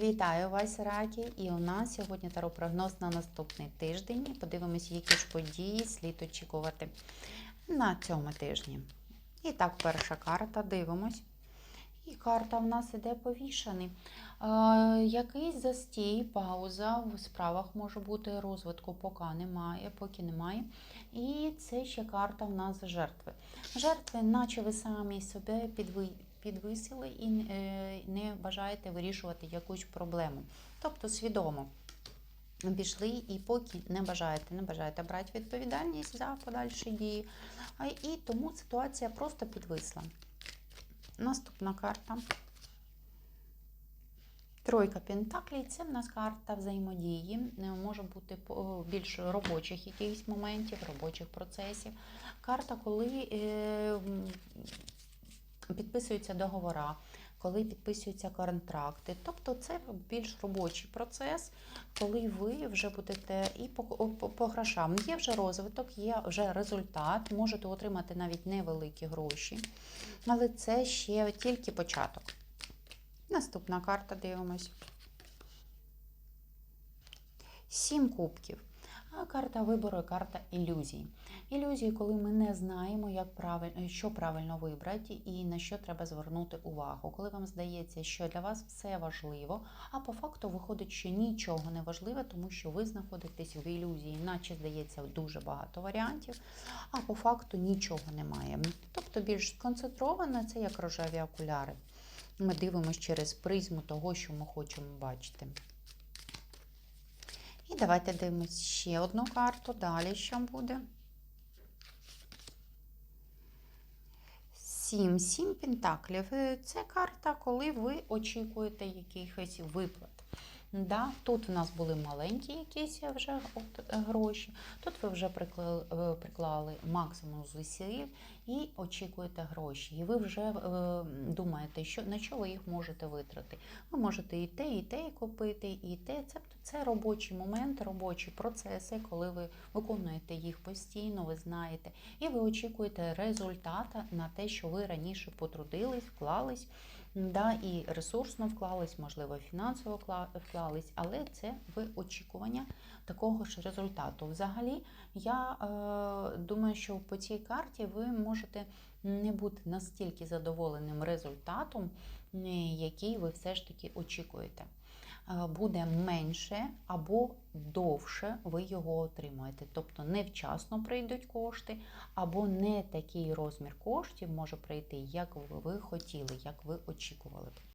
Вітаю вас, Ракі! І у нас сьогодні таропрогноз на наступний тиждень. Подивимося, які ж події слід очікувати на цьому тижні. І так, перша карта, дивимось. І карта в нас іде повішений. Е, якийсь застій, пауза в справах може бути, розвитку поки немає, поки немає. І це ще карта в нас жертви. Жертви, наче ви самі себе підви, підвисили і е, не бажаєте вирішувати якусь проблему. Тобто свідомо пішли і поки не бажаєте, не бажаєте брати відповідальність за подальші дії. І тому ситуація просто підвисла. Наступна карта. Тройка Пентаклей це в нас карта взаємодії. Е, Може бути більш робочих якихось моментів, робочих процесів. Карта, коли е, підписуються договори, коли підписуються контракти. Тобто це більш робочий процес, коли ви вже будете і по, по, по грошам. Є вже розвиток, є вже результат, можете отримати навіть невеликі гроші, але це ще тільки початок. Наступна карта дивимось. Сім кубків. А карта вибору, карта ілюзій. Ілюзії, коли ми не знаємо, як правильно, що правильно вибрати і на що треба звернути увагу. Коли вам здається, що для вас все важливо, а по факту виходить, що нічого не важливе, тому що ви знаходитесь в ілюзії, наче здається дуже багато варіантів, а по факту нічого немає. Тобто більш сконцентровано, це як рожеві окуляри. Ми дивимося через призму того, що ми хочемо бачити. І давайте дивимося ще одну карту. Далі що буде? Сім, сім пентаклів. Е, Це карта, коли ви очікуєте якихось виплат. Да, тут у нас були маленькі якісь вже от, е, гроші. Тут ви вже приклали, е, приклали максимум зусиль і очікуєте гроші. І ви вже е, думаєте, що, на що ви їх можете витрати. Ви можете і те, і те купити, і те. Це, це робочі моменти, робочі процеси, коли ви виконуєте їх постійно, ви знаєте, і ви очікуєте результата на те, що ви раніше потрудились, вклались. Да, і ресурсно вклались, можливо, фінансово вклались, але це в очікування такого ж результату. Взагалі, я е, думаю, що по цій карті ви можете не бути настільки задоволеним результатом, який ви все ж таки очікуєте. Е, Буде менше або довше ви його отримаєте. Тобто невчасно прийдуть кошти, або не такий розмір коштів може прийти, як ви хотіли, як ви очікували.